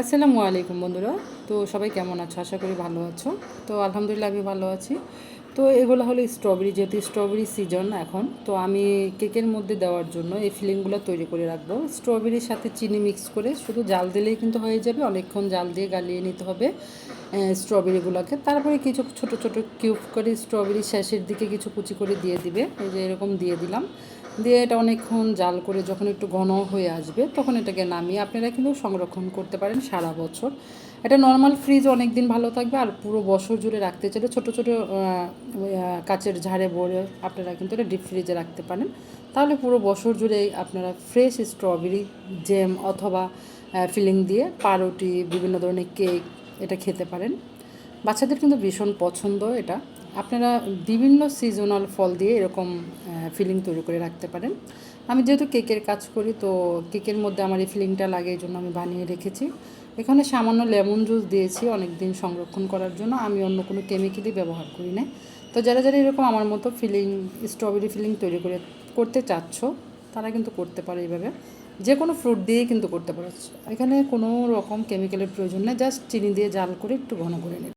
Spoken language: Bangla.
আসসালামু আলাইকুম বন্ধুরা। তো সবাই কেমন আছো? আশা করি ভালো আছো। তো আলহামদুলিল্লাহ আমি ভালো আছি। তো এগুলো হলো স্ট্রবেরি যেহেতু স্ট্রবেরি সিজন এখন, তো আমি কেকের মধ্যে দেওয়ার জন্য এই ফিলিংগুলো তৈরি করে রাখব। স্ট্রবেরির সাথে চিনি মিক্স করে শুধু জাল দিলেই কিন্তু হয়ে যাবে, অনেকক্ষণ জাল দিয়ে গালিয়ে নিতে হবে স্ট্রবেরিগুলোকে তারপরে কিছু ছোট ছোট কিউব করে স্ট্রবেরি শেষের দিকে কিছু কুচি করে দিয়ে দিবে, এই যে এরকম দিয়ে দিলাম। দিয়ে এটা অনেকক্ষণ জাল করে যখন একটু ঘন হয়ে আসবে, তখন এটাকে নামিয়ে আপনারা কিন্তু সংরক্ষণ করতে পারেন সারা বছর। এটা নর্মাল ফ্রিজ অনেক দিন ভালো থাকবে আর পুরো বছর জুড়ে রাখতে চাইলে ছোটো ছোটো কাচের ঝাড়ে ভরে আপনারা কিন্তু এটা ডিপ ফ্রিজে রাখতে পারেন। তাহলে পুরো বছর জুড়েই আপনারা ফ্রেশ স্ট্রবেরি জ্যাম অথবা ফিলিং দিয়ে পাউরুটি, বিভিন্ন ধরনের কেক এটা খেতে পারেন। বাচ্চাদের কিন্তু ভীষণ পছন্দ এটা। আপনারা বিভিন্ন সিজনাল ফল দিয়ে এরকম ফিলিং তৈরি করে রাখতে পারেন। আমি যেহেতু কেকের কাজ করি, তো কেকের মধ্যে আমার এই ফিলিংটা লাগে, এই জন্য আমি বানিয়ে রেখেছি। এখানে সামান্য লেমন জুস দিয়েছি অনেক দিন সংরক্ষণ করার জন্য। আমি অন্য কোনো কেমিক্যালই ব্যবহার করি না তো যারা যারা এরকম আমার মতো ফিলিং স্ট্রবেরি ফিলিং তৈরি করে, করতে চাচ্ছ, তারা কিন্তু করতে পারে এইভাবে। যে কোনো ফ্রুট দিয়েই কিন্তু করতে পারো। এখানে কোনো রকম কেমিক্যালের প্রয়োজন নেই জাস্ট চিনি দিয়ে জাল করে একটু ঘন করে নেবে।